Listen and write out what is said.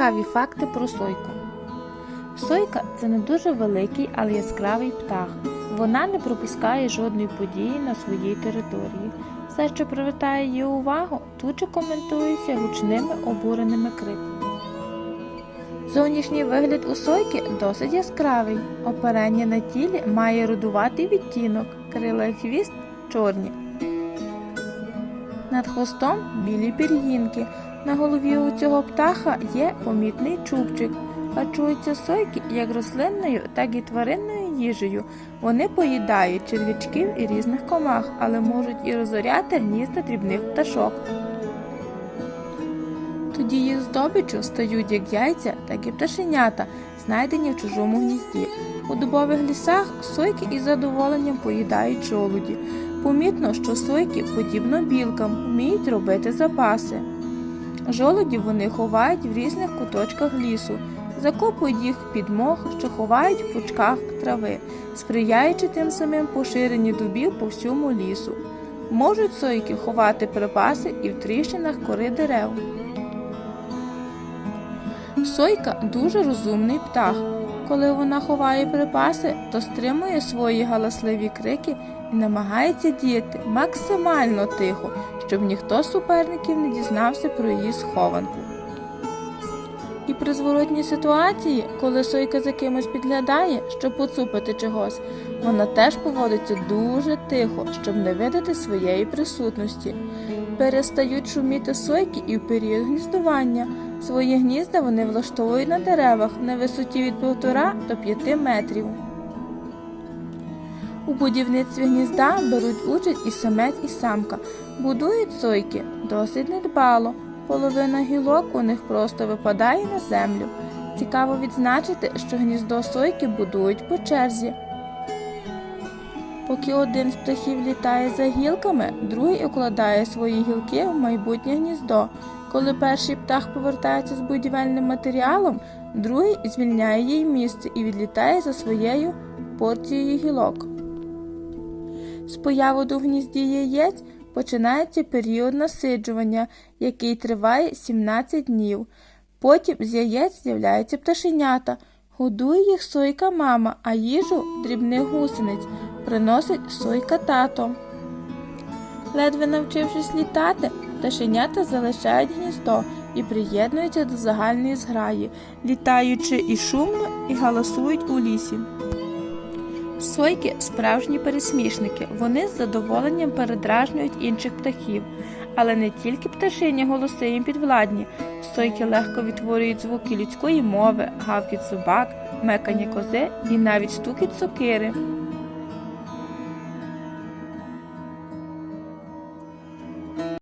Цікаві факти про сойку. Сойка це не дуже великий, але яскравий птах. Вона не пропускає жодної події на своїй території. Все, що привертає її увагу, тут же коментується гучними обуреними криками. Зовнішній вигляд у сойки досить яскравий. Оперення на тілі має рудуватий відтінок, крила і хвіст чорні. Над хвостом білі пір'їнки. На голові у цього птаха є помітний чубчик. Харчуються сойки як рослинною, так і тваринною їжею. Вони поїдають черв'ячків і різних комах, але можуть і розоряти гнізда дрібних пташок. Тоді їх здобиччю стають як яйця, так і пташенята, знайдені в чужому гнізді. У дубових лісах сойки із задоволенням поїдають жолуді. Помітно, що сойки, подібно білкам, вміють робити запаси. Жолудів вони ховають в різних куточках лісу, закопують їх під мох, що ховають в пучках трави, сприяючи тим самим поширенню дубів по всьому лісу. Можуть сойки ховати припаси і в тріщинах кори дерев. Сойка дуже розумний птах. Коли вона ховає припаси, то стримує свої галасливі крики і намагається діяти максимально тихо, щоб ніхто з суперників не дізнався про її схованку. І при зворотній ситуації, коли сойка за кимось підглядає, щоб поцупити чогось, вона теж поводиться дуже тихо, щоб не видати своєї присутності. Перестають шуміти сойки і в період гніздування. Свої гнізда вони влаштовують на деревах на висоті від 1,5 до 5 метрів. У будівництві гнізда беруть участь і самець, і самка. Будують сойки досить недбало. Половина гілок у них просто випадає на землю. Цікаво відзначити, що гніздо сойки будують по черзі. Поки один з птахів літає за гілками, другий укладає свої гілки в майбутнє гніздо. Коли перший птах повертається з будівельним матеріалом, другий звільняє їй місце і відлітає за своєю порцією гілок. З появою в гнізді яєць починається період насиджування, який триває 17 днів. Потім з яєць з'являються пташенята. Годує їх сойка мама, а їжу дрібних гусениць приносить сойка тато. Ледве навчившись літати, пташенята залишають гніздо і приєднуються до загальної зграї, літаючи і шумно, і галасують у лісі. Сойки справжні пересмішники. Вони з задоволенням передражнюють інших птахів. Але не тільки пташині голоси їм підвладні. Сойки легко відтворюють звуки людської мови, гавкіт собак, мекання кози і навіть стукіт сокири.